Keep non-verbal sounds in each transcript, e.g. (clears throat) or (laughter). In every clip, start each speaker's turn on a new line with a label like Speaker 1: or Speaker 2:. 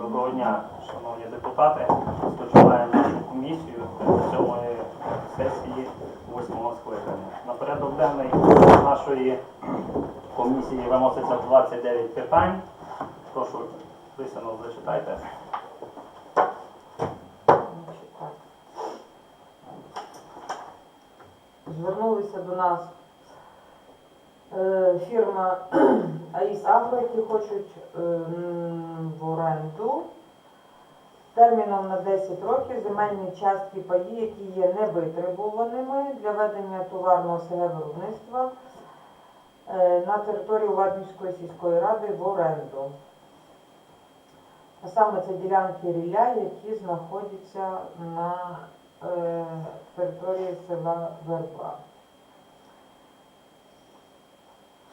Speaker 1: Доброго дня, шановні депутати. Розпочинаємо нашу комісію сьомої сесії восьмого скликання. На порядок денний нашої комісії виноситься 29 питань. Прошу, писано зачитайте.
Speaker 2: Звернулися до нас фірма (clears throat) АІС Агро, які хочуть е, в оренду терміном на 10 років земельні частки паї, які є невитребуваними для ведення товарного СГ виробництва е, на території Ладнівської сільської ради в оренду. А саме це ділянки рілля, які знаходяться на е, території села Верба.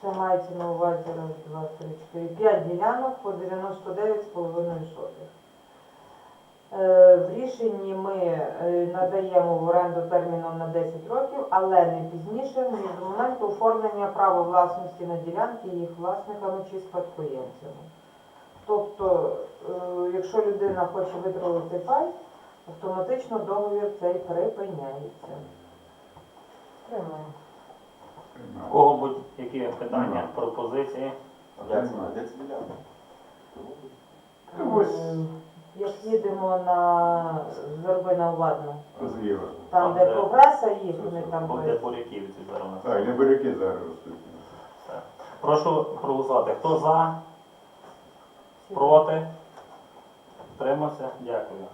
Speaker 2: Це мається на увазі раз, два, три, чотири, п'ять ділянок по 99,5 сотих. Е, В рішенні ми е, надаємо в оренду терміном на 10 років, але не пізніше, ніж моменту оформлення права власності на ділянки їх власниками чи спадкоємцями. Тобто, е, якщо людина хоче витратити пай, автоматично договір цей припиняється. Тримаю.
Speaker 1: У кого будь-які питання, пропозиції?
Speaker 3: Як?
Speaker 2: Е, Як їдемо на Верби на Ладну,
Speaker 3: Зліва.
Speaker 2: там, де прогреса їх, вони там
Speaker 1: Буде
Speaker 2: поїздять.
Speaker 1: Буряківці зараз.
Speaker 3: Так, не буряки зараз ростуть.
Speaker 1: Прошу проголосувати. Хто за? Проти? Тримався? Дякую.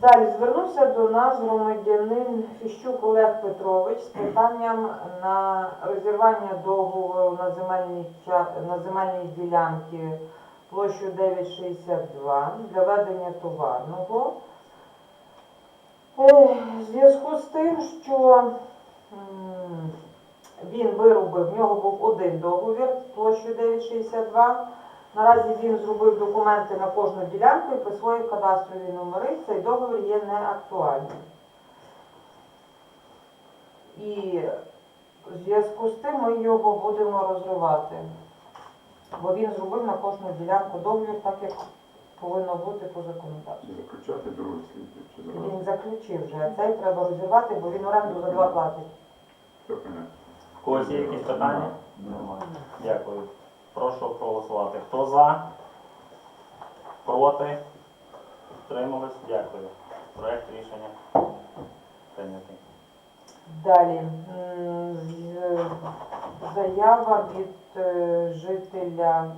Speaker 2: Далі звернувся до нас громадянин Фіщук Олег Петрович з питанням на розірвання договору на земельні, ча- на земельні ділянки площею 962 для ведення товарного. Е, В зв'язку з тим, що він виробив, в нього був один договір площею 962. Наразі він зробив документи на кожну ділянку і присвоїв кадастрові номери. Цей договір є неактуальним. І в зв'язку з тим ми його будемо розривати. Бо він зробив на кожну ділянку договір так, як повинно бути по законодавству.
Speaker 3: Заключати слід,
Speaker 2: Він заключив вже, а цей треба розірвати, бо він оренду за два платить.
Speaker 3: Все понятно.
Speaker 1: В когось є якісь питання? Немає. Дякую. Прошу проголосувати. Хто за? Проти? Тримались? Дякую. Проект рішення прийнятий.
Speaker 2: Далі заява від е, жителя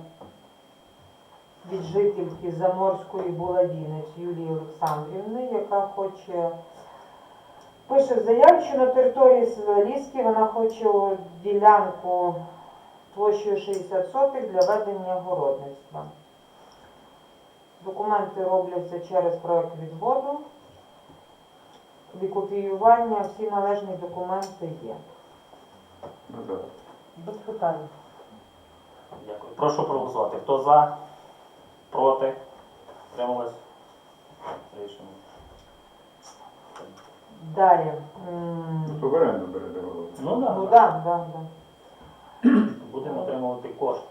Speaker 2: від жительки Заморської Буладінець Юлії Олександрівни, яка хоче пише в заяві, що на території села вона хоче ділянку площею 60 сотих для ведення городництва. Документи робляться через проект відводу. Викопіювання, всі належні документи є.
Speaker 3: Назад.
Speaker 2: Без питань.
Speaker 1: Дякую. Прошу проголосувати. Хто за? Проти? Тримались? Рішення.
Speaker 2: Далі. М,
Speaker 3: Ну, то в оренду берете голову.
Speaker 1: Ну так.
Speaker 2: Ну
Speaker 1: Да,
Speaker 2: так, так, так.
Speaker 1: Будемо отримувати кошти.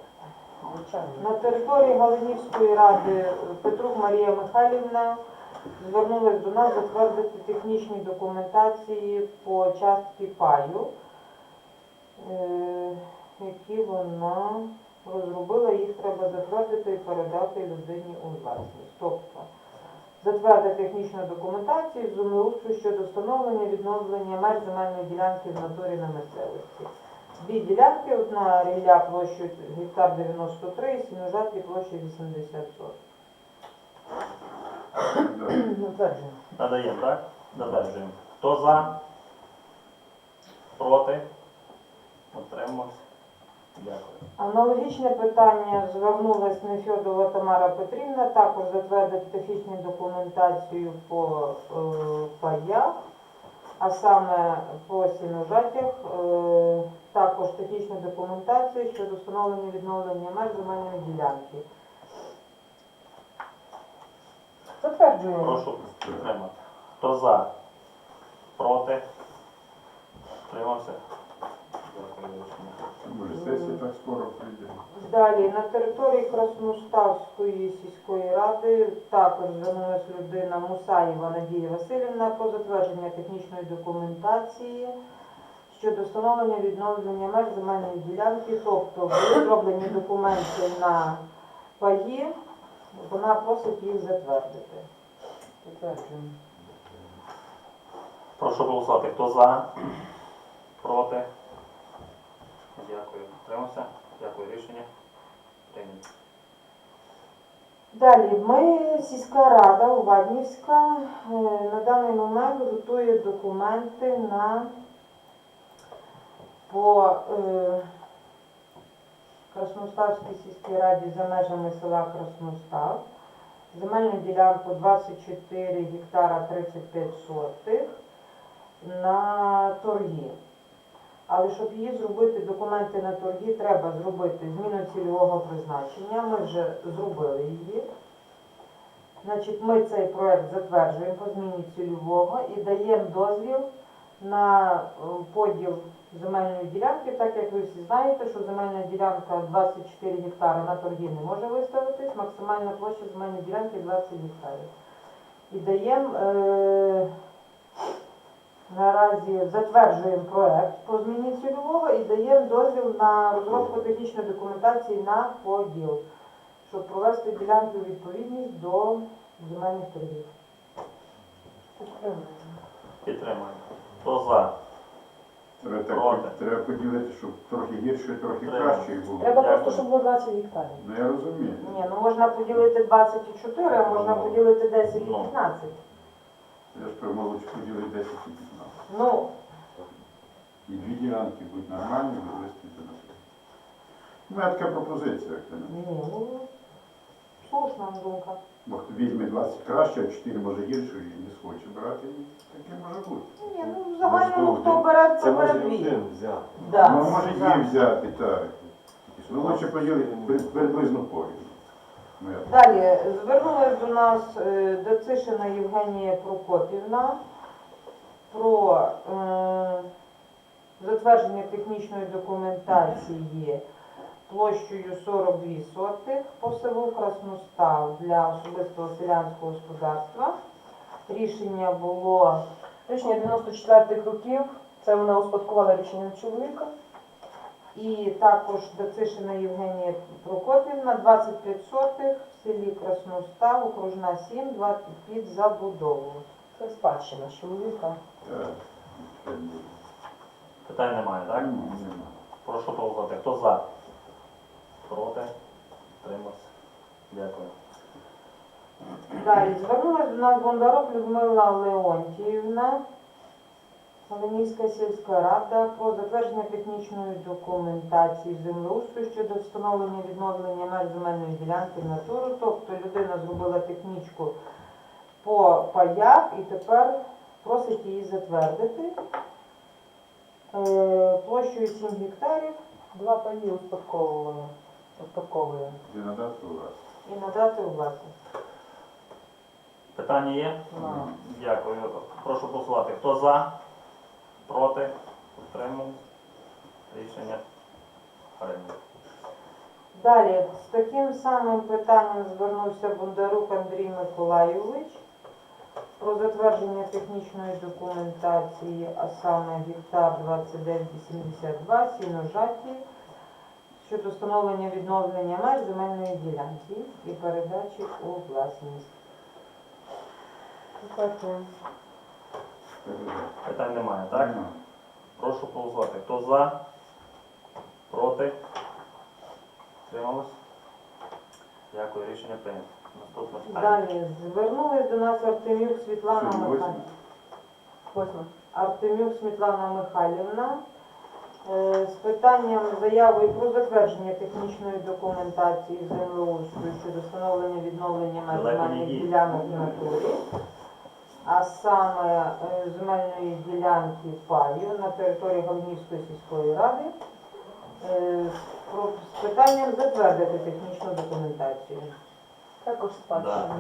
Speaker 2: На території Галинівської ради Петрук Марія Михайлівна звернулась до нас затвердити технічні документації по частці паю, е, які вона розробила, їх треба затвердити і передати людині у власність. Тобто затвердити технічну документацію з землеустрою щодо встановлення відновлення меж земельної ділянки в натурі на місцевості. Дві ділянки, одна рілля площею гектар 93 і сіножаті площею 80 соток. Затверджуємо.
Speaker 1: Надаємо, так? Додержуємо. Хто за? Проти? Утримався? Дякую.
Speaker 2: Аналогічне питання звернулась Нефьодова Тамара Петрівна, також затвердити технічну документацію по е, паях, а саме по сіножатях, е, також технічну документацію щодо встановлення відновлення меж земельної ділянки. Затверджуємо.
Speaker 1: Прошу підтримати. Хто за? Проти? Утримався? Дякую, рішення.
Speaker 3: Може, сесія так скоро прийде.
Speaker 2: Далі на території Красноставської сільської ради також звернулася людина Мусаєва Надія Васильівна про затвердження технічної документації щодо встановлення відновлення меж земельної ділянки, тобто були зроблені документи на паї, вона просить їх затвердити. Затверджуємо.
Speaker 1: Прошу голосувати. Хто за? Проти? Дякую. Тримався? Дякую. Рішення. Прийнято.
Speaker 2: Далі, ми, сільська рада Уваднівська, е, на даний момент готує документи на по е, Красноставській сільській раді за межами села Красностав. Земельну ділянку 24 гектара 35 сотих на торги. Але щоб її зробити, документи на торги, треба зробити зміну цільового призначення. Ми вже зробили її. Значить, ми цей проект затверджуємо по зміні цільового і даємо дозвіл на е, поділ земельної ділянки, так як ви всі знаєте, що земельна ділянка 24 гектари на торги не може виставитись, максимальна площа земельної ділянки 20 гектарів. І даємо е, наразі затверджуємо проект по зміні цільового і даємо дозвіл на розробку технічної документації на поділ, щоб провести ділянку відповідність до земельних торгів.
Speaker 1: Підтримуємо. Хто за?
Speaker 3: Треба,
Speaker 1: Проти.
Speaker 3: так, треба поділити, щоб трохи гірше, трохи
Speaker 1: Треба.
Speaker 3: краще було.
Speaker 4: Треба просто, щоб було 20 гектарів.
Speaker 3: Ну я розумію.
Speaker 2: Ні, ну можна поділити 24, а можна
Speaker 3: Ну.
Speaker 2: поділити 10 і
Speaker 1: Ну.
Speaker 2: 15.
Speaker 3: Я ж про молодь поділити 10 і 15.
Speaker 2: Ну,
Speaker 3: І дві ділянки будуть нормальні, будуть виступити на суд. У мене така пропозиція, як ти не.
Speaker 2: ні, ну, слушна думка.
Speaker 3: Бо хто візьме 20 краще, а 4 може гірше і не схоче брати, і таке може бути.
Speaker 2: Ні, ну в загальному хто бере,
Speaker 5: Це
Speaker 2: це бере
Speaker 5: може
Speaker 2: дві.
Speaker 5: взяти.
Speaker 2: Да,
Speaker 3: ну, може
Speaker 2: да.
Speaker 3: взяти, так. Ну, лучше поділити при- приблизно порівну. Ну, я
Speaker 2: Далі звернулася до нас е, Дацишина Євгенія Прокопівна про е, затвердження технічної документації площею 42 сотих по селу Красностав для особистого селянського господарства. Рішення було
Speaker 4: Рішення 94-х років. Це вона успадкувала рішенням чоловіка.
Speaker 2: і також Дацишина Євгенія Прокопівна 25 сотих в селі Красностав, окружна 7, 20 під забудову.
Speaker 4: Це спадщина чоловіка.
Speaker 3: так.
Speaker 1: Питань немає, так? Прошу голосувати. Хто за? Проти? Тримався. Дякую.
Speaker 2: Далі звернулася до нас Бондарок Людмила Леонтіївна, Ленівська сільська рада про затвердження технічної документації землеустрою щодо встановлення відновлення меж земельної ділянки в натуру. Тобто людина зробила технічку по паях і тепер просить її затвердити. Е, Площею 7 гектарів
Speaker 4: Два паї успадковували. Успадковує.
Speaker 3: Ти надати у вас.
Speaker 2: і надати у власність.
Speaker 1: Питання є?
Speaker 4: На.
Speaker 1: Дякую. Прошу голосувати. Хто за? Проти? Утримав? Рішення прийнято.
Speaker 2: Далі з таким самим питанням звернувся Бондарук Андрій Миколайович про затвердження технічної документації, а саме гектар 2982, сіножаті, щодо встановлення відновлення меж земельної ділянки і передачі у власність.
Speaker 1: Питань немає, так?
Speaker 3: Нема.
Speaker 1: Прошу голосувати. Хто за? Проти? Трималось? Дякую. Рішення прийнято. Наступне питання.
Speaker 2: Далі звернулась до нас Артемюк Світлана Михайлівна.
Speaker 3: восьме?
Speaker 2: Артемюк Світлана Михайлівна з питанням заявою про затвердження технічної документації землеустрою щодо встановлення відновлення земельних ділянок в натурі, а саме е, земельної ділянки паю на території Галинівської сільської ради. е, З питанням затвердити технічну документацію.
Speaker 4: Також спадщина.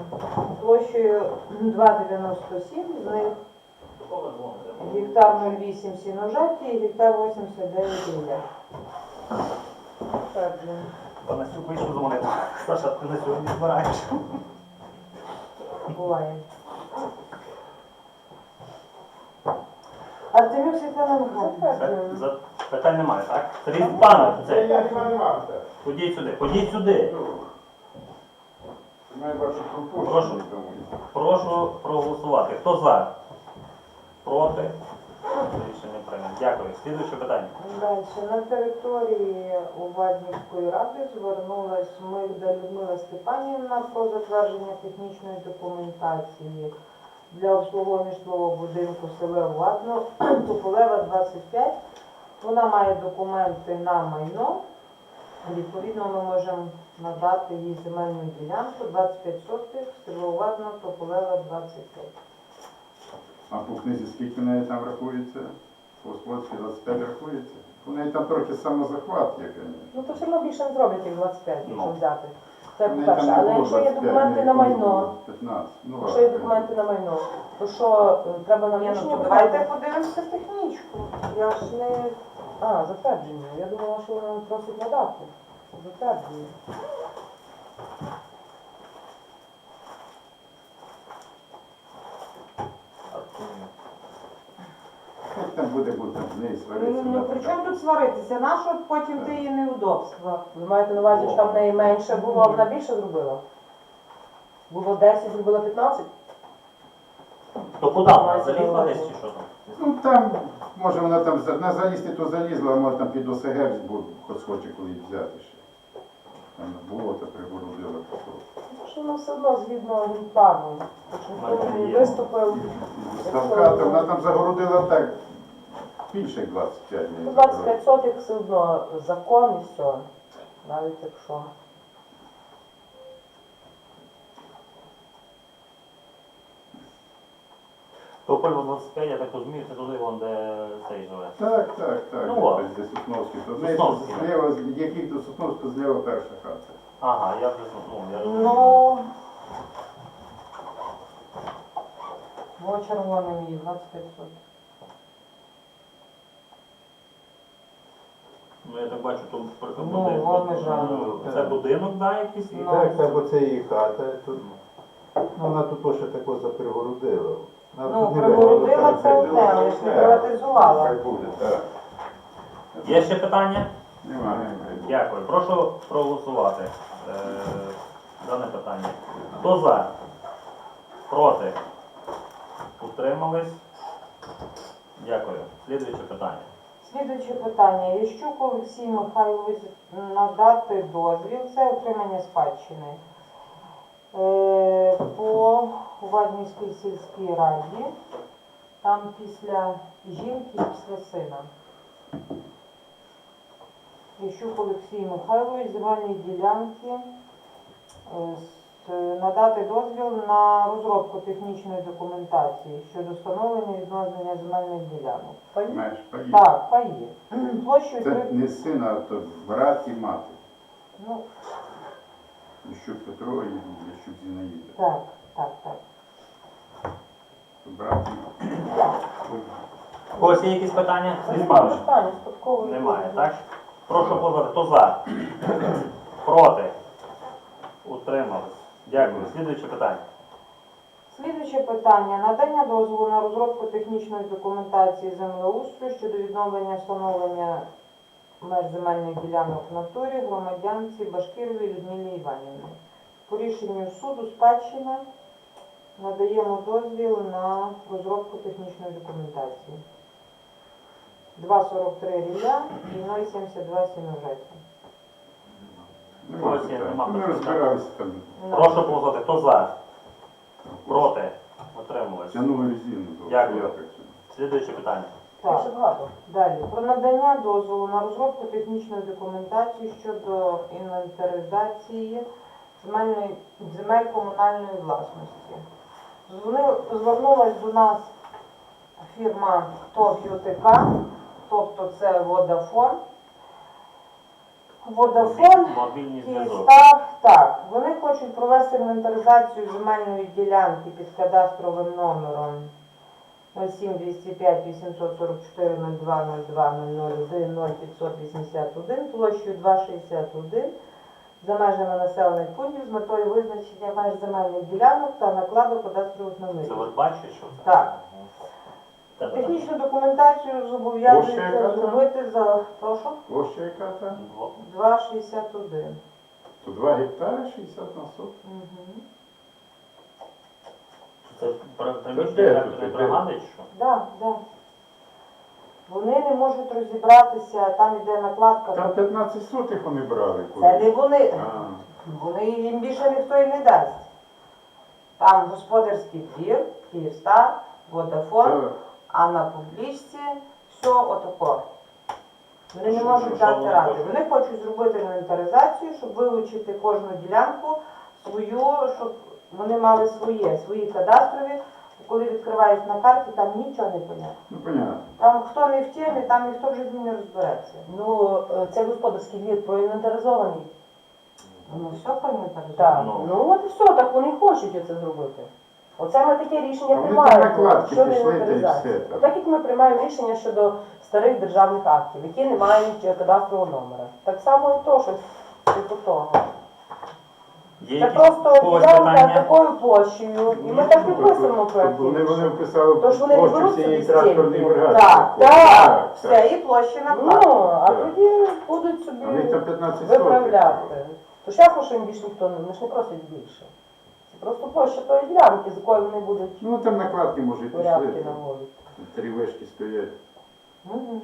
Speaker 2: Площею 2,97 з них? Гектар 08 сіножаті і гектар 89 рілля.
Speaker 4: Затверджуємо.
Speaker 1: Панасюк вийшов дзвонити. Саша, ти на сьогодні збираєш?
Speaker 2: Буває. Артемюк Світлана Михайлівна.
Speaker 1: За- Питань немає, так? Сергій Степанович,
Speaker 3: Це
Speaker 1: це.
Speaker 3: я це.
Speaker 1: Ходіть сюди, ходіть сюди.
Speaker 3: Маю.
Speaker 1: Прошу. Прошу проголосувати. Хто за? Проти? Рішення прийнято. Дякую. Слідуюче питання.
Speaker 2: Далі. На території Уваднівської ради звернулась Мигда Людмила Степанівна про затвердження технічної документації для обслуговування житлового будинку селе Увадно, Туполева 25. Вона має документи на майно. Відповідно, ми можемо надати їй земельну ділянку 25 сотих, село Увадно, Тополева 25.
Speaker 3: А по книзі скільки в неї там рахується? По Господській 25 рахується? У неї там трохи самозахват є, звісно.
Speaker 4: Ну то все одно більше не зроблять, як 25, якщо
Speaker 1: Ну.
Speaker 4: взяти. Це по-перше.
Speaker 3: не
Speaker 4: Але
Speaker 3: було
Speaker 4: якщо є
Speaker 3: 25,
Speaker 4: документи на майно,
Speaker 3: було 15. Ну,
Speaker 4: якщо є
Speaker 3: ладно.
Speaker 4: документи на майно, то що е, треба на
Speaker 2: Ні, ну,
Speaker 4: рішення
Speaker 2: давайте подивимося технічку. Я ж не
Speaker 4: А, затвердження. Я думала, що вона просить надати. Затвердження.
Speaker 3: Буде бути в неї сваритися?
Speaker 2: Ну, при чому тут сваритися? Нащо потім ти її неудобства?
Speaker 4: Ви маєте на увазі, що там в неї менше було, а вона більше зробила? Було 10, зробила 15?
Speaker 1: То куди вона залізла десь чи що там?
Speaker 3: Ну там, може вона там за- на залізти, то залізла, а може там під ОСГ, бо хтось хоче колись взяти ще. Там болото пригородило.
Speaker 4: Що вона все одно згідно генплану. Хоч не
Speaker 1: Є.
Speaker 4: виступив.
Speaker 3: Ставка, то вона там загородила так більше як 25
Speaker 4: Ну,
Speaker 3: мені
Speaker 4: 25 сотих все одно закон і все. Навіть якщо.
Speaker 1: Тополь 25, я так розумію, це туди, вон, де цей живе.
Speaker 3: Так, так, так.
Speaker 1: Ну, от.
Speaker 3: десь де Сосновський. То неї
Speaker 1: Сосновський,
Speaker 3: зліва, який до Сосновського зліва перша хата.
Speaker 1: Ага, я вже ну, я розумію.
Speaker 2: Ну, во червоним її 25 сотих.
Speaker 1: Ну я так бачу, то
Speaker 2: Ну,
Speaker 1: будинок.
Speaker 2: вон межа.
Speaker 1: Ну, Це будинок, да, якийсь?
Speaker 2: Ну.
Speaker 5: Так, так, оце її хата. Тут, ну, вона тут ще тако заперегородила. Вона
Speaker 2: Ну,
Speaker 5: тут не
Speaker 2: пригородила це одне, але ж не приватизувала.
Speaker 3: Хай буде, так.
Speaker 1: Є ще питання?
Speaker 3: Немає.
Speaker 1: Дякую. Прошу проголосувати е, дане питання. Хто за? Проти? Утримались? Дякую. Слідуюче питання.
Speaker 2: Слідуюче питання. Ящук Олексій Михайлович надати дозвіл, це отримання спадщини. Е, По Ваднівській сільській раді, там після жінки і після сина. Ящук Олексій Михайлович, земельні ділянки, е, надати дозвіл на розробку технічної документації щодо встановлення відновлення земельних ділянок.
Speaker 4: Пані?
Speaker 3: Маєш паї.
Speaker 2: Так, паї. Площею
Speaker 3: Це
Speaker 2: три.
Speaker 3: не син, а то брат і мати.
Speaker 2: Ну,
Speaker 3: Ящук Петро і Ящук Зінаїда.
Speaker 2: так, так, так.
Speaker 3: То брат і мати.
Speaker 1: У когось є якісь питання? Сергій
Speaker 4: Немає питання, спадково.
Speaker 1: Немає, так? Прошу позвати. Хто за? Проти? Утримались. Дякую. Слідуюче питання.
Speaker 2: Слідуюче питання. Надання дозволу на розробку технічної документації землеустрою щодо відновлення встановлення меж земельних ділянок в натурі громадянці Башкировій Людмилі Іванівні. По рішенню суду спадщина надаємо дозвіл на розробку технічної документації. 2,43 рілля і 0,72 сіножеті.
Speaker 3: Нема питань.
Speaker 1: нема
Speaker 3: Ми
Speaker 1: питань.
Speaker 3: там.
Speaker 1: Прошу позвати. Хто за? Проти? Утримались.
Speaker 3: Тянули резину.
Speaker 1: Дякую.
Speaker 3: так.
Speaker 1: Слідуюче питання.
Speaker 2: Так.
Speaker 4: Дуже багато.
Speaker 2: Далі про надання дозволу на розробку технічної документації щодо інвентаризації земельної земель комунальної власності. Дзвонив- Звернулась до нас фірма ТОВ ЮТК, тобто це Водафон.
Speaker 1: Зв'язок.
Speaker 2: Київстар, так, вони хочуть провести інвентаризацію земельної ділянки під кадастровим номером 07 205 844 02 02 001 0581 площею 261 за межами населених пунктів з метою визначення меж земельних ділянок та накладу кадастрових
Speaker 1: Це
Speaker 2: номерів.
Speaker 1: ви бачите, що це?
Speaker 2: Так.
Speaker 1: Та- та-
Speaker 2: Технічну документацію зобов'язується зробити за прошу
Speaker 3: Площа яка там?
Speaker 1: Дво-
Speaker 2: 2,61.
Speaker 3: То 2 гектари 60 на сотку.
Speaker 2: Угу.
Speaker 1: Це при-
Speaker 3: де
Speaker 1: приміщення
Speaker 3: тут,
Speaker 1: бригади, чи що?
Speaker 2: Да, да. Вони не можуть розібратися, там іде накладка.
Speaker 3: Там 15 сотих вони брали.
Speaker 2: Це не вони.
Speaker 3: А,
Speaker 2: Вони їм більше ніхто і не дасть. Там господарський двір, Київстар, Водафон,
Speaker 3: та-
Speaker 2: а на публічці все отако. Вони не можуть дати
Speaker 1: вони
Speaker 2: ради.
Speaker 1: хочуть?
Speaker 2: Вони хочуть зробити інвентаризацію, щоб вилучити кожну ділянку свою, щоб вони мали своє, свої кадастрові. Коли відкриваєш на карті, там нічого не понятно.
Speaker 3: Ну, понятно.
Speaker 2: Там хто не в темі, там ніхто вже з ним не розбереться.
Speaker 4: Ну, е, цей господарський двір проінвентаризований.
Speaker 2: Ну все проінвентаризовано.
Speaker 4: Так.
Speaker 1: Ну.
Speaker 4: Ну от і все, так вони хочуть це зробити. Оце ми таке рішення приймаємо
Speaker 3: накладки
Speaker 4: щодо
Speaker 3: пішли, та й
Speaker 4: інвентаризації.
Speaker 3: все там.
Speaker 4: Так як ми приймаємо рішення щодо старих державних актів, які не мають е, кадастрового номера. Так само і то, що типу того.
Speaker 1: Є
Speaker 4: Це
Speaker 1: якісь
Speaker 4: просто
Speaker 1: когось
Speaker 4: ділянка
Speaker 1: питання?
Speaker 4: такою площею, і ми так підписуємо проєкті.
Speaker 3: Тобто Вони, вони вписали
Speaker 4: Тож вони не
Speaker 3: площу
Speaker 4: беруть
Speaker 3: всієї
Speaker 4: собі
Speaker 3: транспортної
Speaker 4: стільки.
Speaker 3: бригади.
Speaker 2: Так, так, все, і площі
Speaker 4: Ну,
Speaker 2: накладки.
Speaker 4: а
Speaker 3: Так.
Speaker 4: тоді будуть собі
Speaker 3: А в них там 15 сотих.
Speaker 4: виправляти. То ясно, що їм більше ніхто не, вони ж не просять більше. Це просто площа тої ділянки, з якої вони будуть
Speaker 3: Ну там накладки може і
Speaker 4: порядки
Speaker 3: пішли.
Speaker 4: наводити.
Speaker 3: Три вишки стоять.
Speaker 2: Мгм.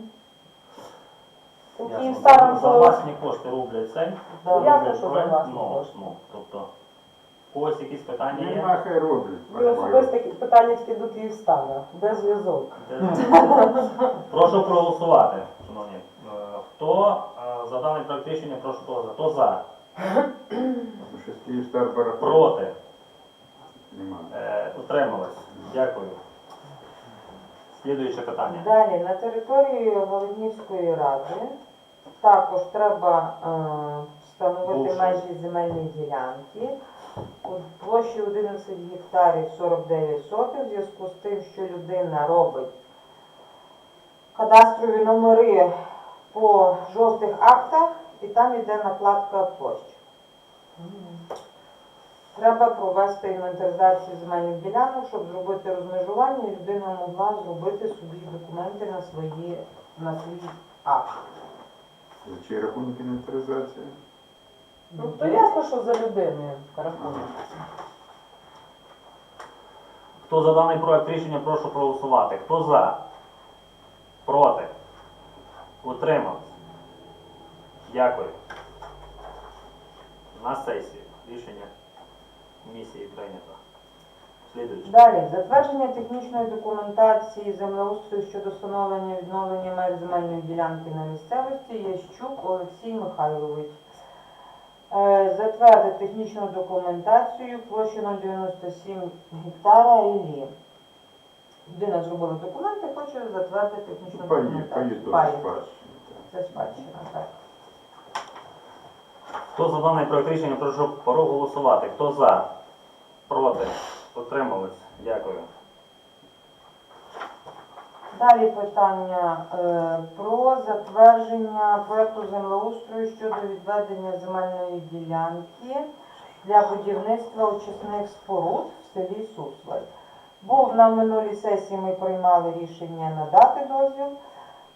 Speaker 4: Тим
Speaker 1: Ясно.
Speaker 4: Київстарам
Speaker 1: За
Speaker 4: то
Speaker 1: власні кошти роблять цей.
Speaker 2: Да.
Speaker 4: Ясно, що за власні
Speaker 1: Ну,
Speaker 4: кошти.
Speaker 1: ну, Тобто, когось якісь питання є?
Speaker 3: Нема, хай роблять.
Speaker 4: І особисто такі питання тільки до Київстара, де зв'язок.
Speaker 1: Прошу проголосувати, шановні. Е, Хто е, за даний проект рішення, прошу. Хто за?
Speaker 3: Щось Київстар барахло.
Speaker 1: Проти? Е, Утримались. Дякую. Слідуюче питання.
Speaker 2: Далі, на території Володнівської ради також треба е, встановити
Speaker 1: Бувши.
Speaker 2: межі земельної ділянки. У площі 11 гектарів 49 сотих, в зв'язку з тим, що людина робить кадастрові номери по жовтих актах, і там йде накладка площ. Треба провести інвентаризацію земельних ділянок, щоб зробити розмежування, і людина могла зробити собі документи на свої на свій акт.
Speaker 3: За чий рахунок інвентаризація?
Speaker 4: Ну то ясно, що за людиною рахунок.
Speaker 1: Хто за даний проект рішення, прошу проголосувати. Хто за? Проти? Утримались? Дякую. На сесію. Рішення комісії прийнято. Слідуюче.
Speaker 2: Далі, затвердження технічної документації землеустрою щодо встановлення відновлення меж земельної ділянки на місцевості Ящук Олексій Михайлович. Е, Затвердити технічну документацію площу 097 гектара Іллі. Людина зробила документи, хоче затвердити технічну
Speaker 3: Паї, паї
Speaker 2: документацію. Паї.
Speaker 3: спадщина.
Speaker 2: Це спадщина, так.
Speaker 1: Хто за даний проект рішення, прошу проголосувати. Хто за? Проти? Утримались? Дякую.
Speaker 2: Далі питання е, про затвердження проекту землеустрою щодо відведення земельної ділянки для будівництва очисних споруд в селі Суслай. Був на минулій сесії ми приймали рішення надати дозвіл.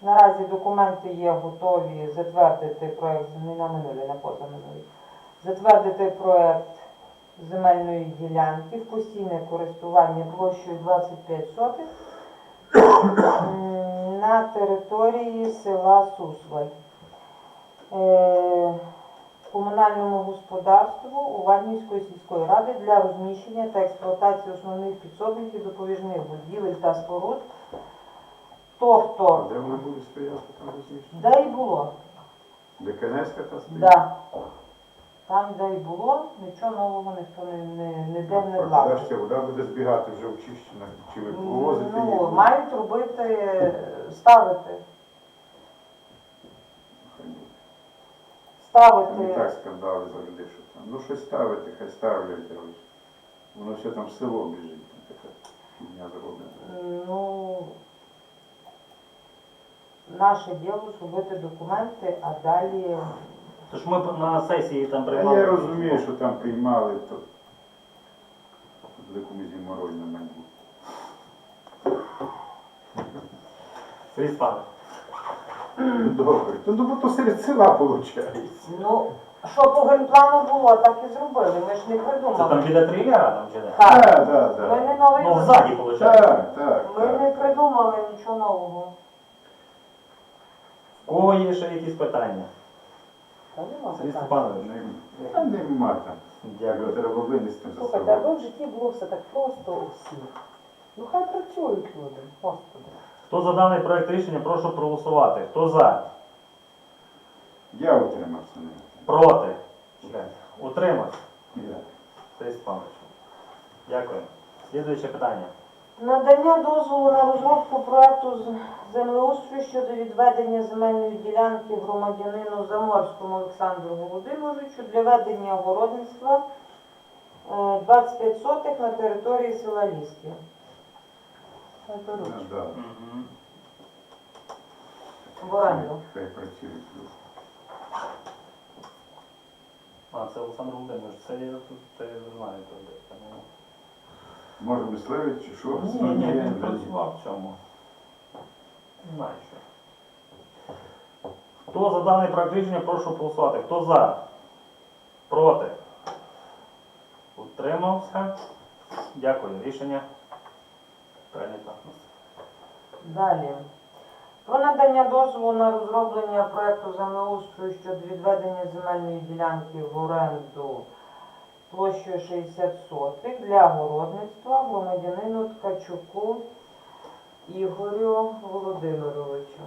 Speaker 2: Наразі документи є готові затвердити проект не на минулій, на позаминулій. Затвердити проект земельної ділянки в постійне користування площею 25 сотих на території села Суслай. Е, Комунальному господарству Уваднівської сільської ради для розміщення та експлуатації основних підсобників допоміжних будівель та споруд. Тобто,
Speaker 3: де вони будуть стояти там розміщені?
Speaker 2: де і було,
Speaker 3: Де Кенеська та стоїть?
Speaker 2: да. Там, де і було, нічого нового ніхто не, не, ніде не вклав.
Speaker 3: Куди ж це вода буде збігати вже очищена? Чи ви повозите її?
Speaker 2: Ну, мають робити, ставити, Ставити.
Speaker 3: Не так скандали завжди, що там. Ну щось ставити, хай ставлять. коротше. Воно все там село біжить. Там така фігня зроблена.
Speaker 2: Ну, наше діло зробити документи, а далі
Speaker 1: Тож ми на сесії там
Speaker 3: А
Speaker 1: приймали.
Speaker 3: я розумію, що там приймали, то великому зіморой на майбутнє.
Speaker 1: Сергій Степанович,
Speaker 3: Добре. То, ну, бо то серед села виходить.
Speaker 2: Ну, що по генплану було, так і зробили. Ми ж не
Speaker 1: Це там
Speaker 2: придумали.
Speaker 1: біля трилера там чи де?
Speaker 2: Так,
Speaker 3: Так, так,
Speaker 2: ми
Speaker 3: так.
Speaker 2: не новий.
Speaker 1: Ну, ззаді, виходить.
Speaker 3: Так, так.
Speaker 2: Ми не придумали нічого нового.
Speaker 1: В кого є ще якісь питання?
Speaker 4: Та нема.
Speaker 3: Не- Та нема там. Його треба винести за
Speaker 4: Слухайте,
Speaker 3: собою.
Speaker 4: аби в житті було все так просто у всіх. Ну хай працюють люди, господи.
Speaker 1: Хто за даний проект рішення, прошу проголосувати. Хто за?
Speaker 3: Я утримався. не
Speaker 1: Проти? Утримався?
Speaker 3: Я.
Speaker 1: Сергій Степанович. Дякую. Слідуюче питання.
Speaker 2: Надання дозволу на розробку проекту землеустрою щодо відведення земельної ділянки громадянину Заморському Олександру Володимировичу для ведення огородництва е, 25 сотих на території села Ліски.
Speaker 3: Да.
Speaker 2: В оренду.
Speaker 3: Хай працюють. люди.
Speaker 1: А, це Олександр Володимирович, це я тут це я знаю. то де.
Speaker 3: Може мисливець чи що?
Speaker 1: Ні, ні, він працював в цьому. Не знаю що. Хто за даний проект рішення, прошу голосувати. Хто за? Проти? Утримався? Дякую. Рішення прийнято.
Speaker 2: Далі. Про надання дозволу на розроблення проекту землеустрою щодо відведення земельної ділянки в оренду площею 60 сотих для городництва громадянину Ткачуку Ігорю Володимировичу.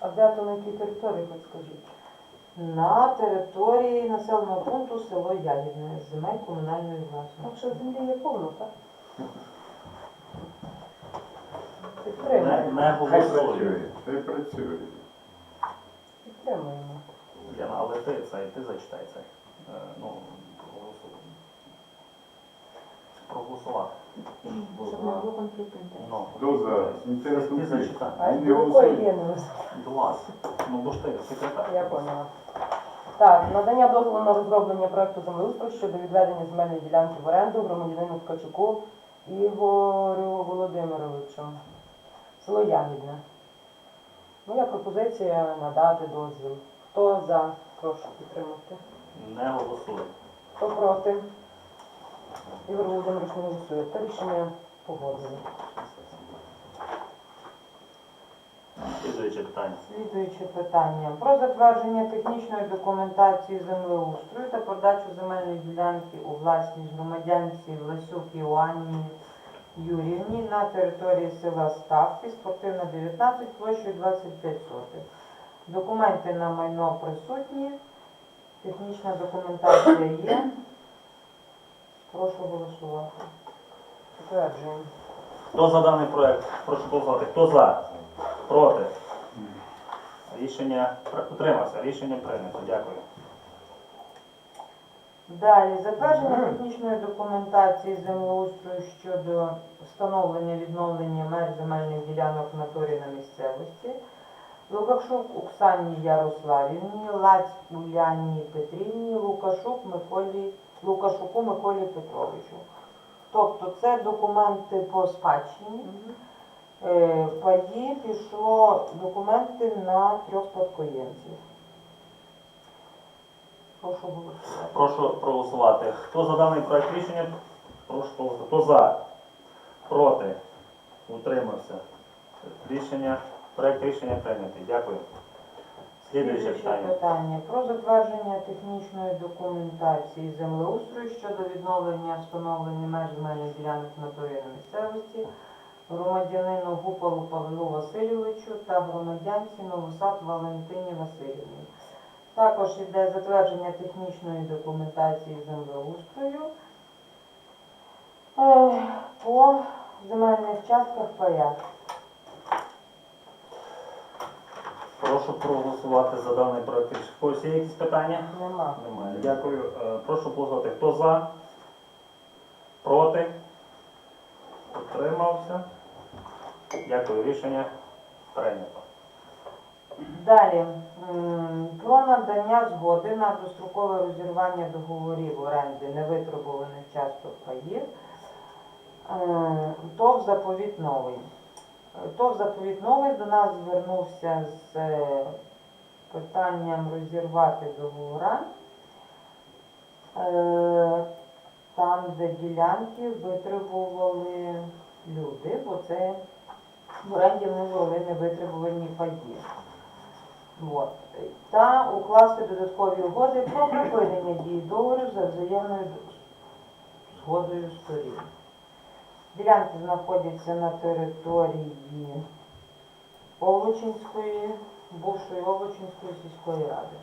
Speaker 4: А де то на якій території, хоч скажіть?
Speaker 2: На території населеного пункту село Ягідне, земель комунальної
Speaker 4: Ну,
Speaker 2: власності.
Speaker 4: що землі є повно, так?
Speaker 1: Не,
Speaker 4: Підтримуємо.
Speaker 1: не
Speaker 3: Хай
Speaker 1: голосую.
Speaker 3: працює. Хай працює.
Speaker 4: Підтримуємо.
Speaker 1: Яна, але ти це, ти зачитай це. Е, Ну, проголосуй. Проголосувати.
Speaker 6: Щоб не було конфлікту інтересів.
Speaker 1: Ну?
Speaker 3: Інтерес
Speaker 1: Ти
Speaker 3: конфлікт.
Speaker 4: А
Speaker 3: Він не голосує.
Speaker 4: не
Speaker 1: Клас. Ну, бо ж ти секретар.
Speaker 4: Я поняла. Так, надання дозволу на розроблення проекту землеустрою щодо відведення земельної ділянки в оренду громадянину Ткачуку Ігорю Володимировичу. Село Ягідне. Моя пропозиція надати дозвіл. Хто за? Прошу підтримати.
Speaker 1: Не голосуй.
Speaker 4: Хто проти? Ігор Володимирович не голосує. Та рішення погоджено.
Speaker 1: Слідуюче питання.
Speaker 2: Слідуюче питання. Про затвердження технічної документації землеустрою та продачу земельної ділянки у власність громадянці Власюк Іоанні Юрівні на території села Ставки, спортивна 19, площею 25 сотих. Документи на майно присутні. Технічна документація є. Прошу голосувати.
Speaker 4: Підтверджуємо.
Speaker 1: Хто за даний проект? Прошу голосувати. Хто за? Проти? Рішення утримався. Рішення прийнято. Дякую.
Speaker 2: Далі затвердження технічної документації землеустрою щодо встановлення відновлення меж земельних ділянок в натурі на місцевості. Лукашук Оксані Ярославівні, Лаць Уляні Петрівні, Лукашук Миколі, Лукашуку Миколі Петровичу. Тобто це документи по спадщині. Е, Паї пішло документи на трьох спадкоємців. Прошу голосувати.
Speaker 1: Прошу проголосувати. Хто за даний проект рішення? Прошу проголосувати. Хто за? Проти? Утримався. Рішення, проект рішення прийнятий. Дякую. Слідуюче питання.
Speaker 2: питання про затвердження технічної документації землеустрою щодо відновлення встановлення меж земельних ділянок натурі місцевості громадянину Гупалу Павлу Васильовичу та громадянці Новосад Валентині Васильівні. Також йде затвердження технічної документації землеустрою е, по земельних частках паях.
Speaker 1: Прошу проголосувати за даний проект рішення. Когось є якісь питання?
Speaker 4: Нема.
Speaker 1: Немає. Дякую. Е, Прошу голосувати. Хто за? Проти? Утримався. Дякую. Рішення прийнято.
Speaker 2: Далі м, про надання згоди на дострокове розірвання договорів оренди невитребуваних часток паїв. Е, ТОВ заповіт новий. Е, ТОВ заповіт новий до нас звернувся з е, питанням розірвати договора. Е, Там, де ділянки витребували люди, бо це в оренді в них були невитребувані паї. От. Та укласти додаткові угоди про припинення дії договору за взаємною згодою сторін. Ділянки знаходяться на території Овочинської, бувшої Овочинської сільської ради.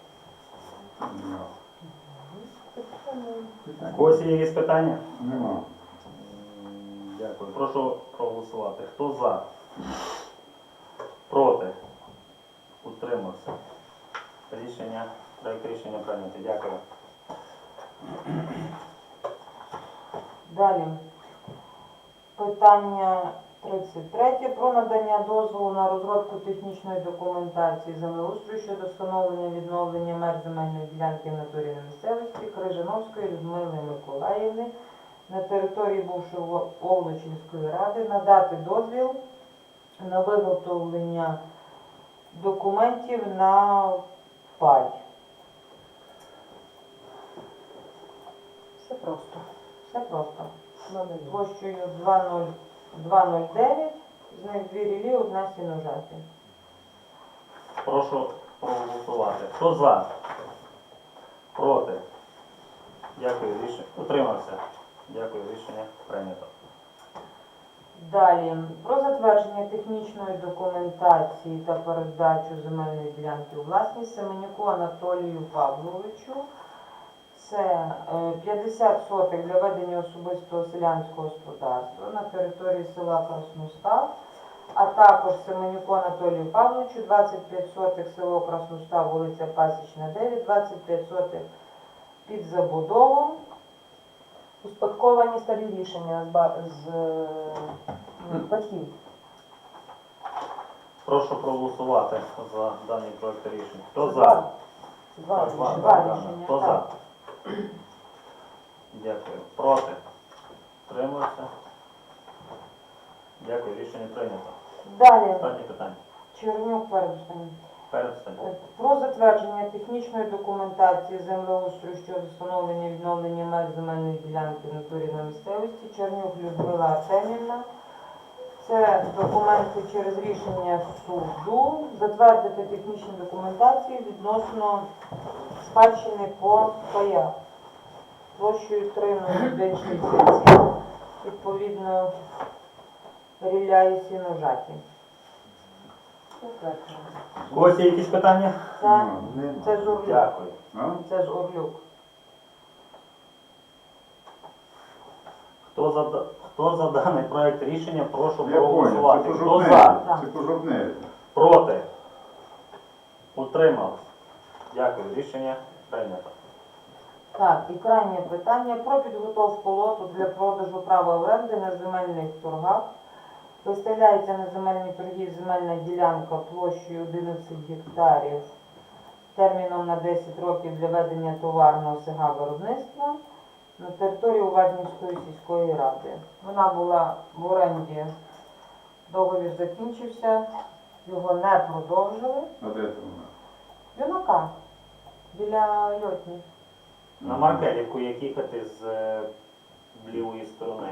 Speaker 1: У когось є якісь питання?
Speaker 3: Нема.
Speaker 1: Дякую. Прошу проголосувати. Хто за? Проти? Утримався. Рішення, проект рішення прийнято. Дякую.
Speaker 2: Далі. Питання 33. Про надання дозволу на розробку технічної документації землеустрою щодо встановлення відновлення меж земельної ділянки в натурі місцевості Крижановської Людмили Миколаївни на території бувшої Овлочинської ради надати дозвіл на виготовлення документів на пай.
Speaker 4: Все просто.
Speaker 2: Все просто. Площею 2,09, з них дві рілі, одна сіножаті.
Speaker 1: Прошу проголосувати. Хто за? Проти? Дякую. Рішення. Утримався. Дякую. Рішення прийнято.
Speaker 2: Далі, про затвердження технічної документації та передачу земельної ділянки у власність Семенюку Анатолію Павловичу. Це е, 50 сотих для ведення особистого селянського господарства на території села Красностав, а також Семенюку Анатолію Павловичу 25 сотих село Красностав, вулиця Пасічна 9, 25 сотих під забудову.
Speaker 4: Успадковані старі рішення з, ба- з е, батьків.
Speaker 1: Прошу проголосувати за даний проект рішення. Хто за?
Speaker 4: два. Два
Speaker 1: Два,
Speaker 4: рішення.
Speaker 1: Хто за? Дякую. Проти? Утримався. Дякую. Рішення прийнято.
Speaker 2: Далі,
Speaker 1: Останнє питання.
Speaker 2: Чернюк передостанній.
Speaker 1: Перед.
Speaker 2: Про затвердження технічної документації землеустрою щодо встановлення і відновлення меж земельної ділянки в натурі на місцевості Чернюк Людмила Артемівна. Це документи через рішення суду. Затвердити технічну документацію відносно спадщини по паях площею 3,167, відповідно рілля і сіножаті.
Speaker 1: У когось є якісь питання?
Speaker 2: Це,
Speaker 3: Нема.
Speaker 2: це з Орлюк.
Speaker 1: Дякую.
Speaker 2: Це з Орлюк.
Speaker 1: Хто за, да- хто за даний проект рішення, прошу
Speaker 3: Я понял.
Speaker 1: проголосувати.
Speaker 3: Це
Speaker 1: Хто за?
Speaker 3: Це пожовтне.
Speaker 1: Проти? Утримався. Дякую. Рішення прийнято.
Speaker 2: Так, і крайнє питання про підготовку лоту для продажу права оренди на земельних торгах. Виставляється на земельні торги земельна ділянка площею 11 гектарів терміном на 10 років для ведення товарного сига виробництва на території Уваднівської сільської ради. Вона була в оренді, договір закінчився, його не продовжили.
Speaker 3: А де там вона?
Speaker 2: Юнака біля льотні.
Speaker 1: На Маркелівку як їхати з е, лівої сторони.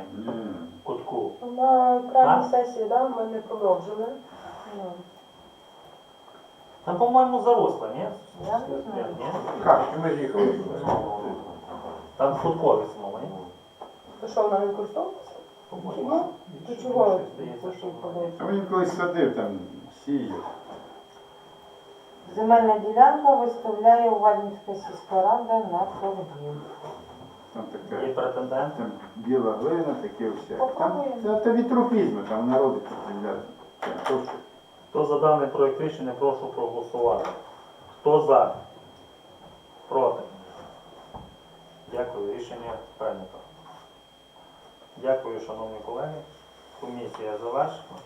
Speaker 1: Кутку.
Speaker 4: На крайній сесії да, ми не продовжили. Ну,
Speaker 1: Там, по-моєму, заросло, ні?
Speaker 2: Я не знаю.
Speaker 1: Ні?
Speaker 5: Как? Ми ж їхали туди.
Speaker 1: Там куткові смоли, ні?
Speaker 4: То що, вона не. Чого?
Speaker 3: А він колись садив там, сіяв.
Speaker 2: Земельна ділянка виставляє Увальницька сільська рада на торгів.
Speaker 3: Там
Speaker 1: Є
Speaker 3: таке.
Speaker 1: претендент?
Speaker 3: Там біла глина, таке все. Там це, це вітрофізми, там народить земля. То що?
Speaker 1: Хто за даний проект рішення, прошу проголосувати. Хто за? Проти? Дякую. Рішення прийнято. Дякую, шановні колеги. комісія завершена.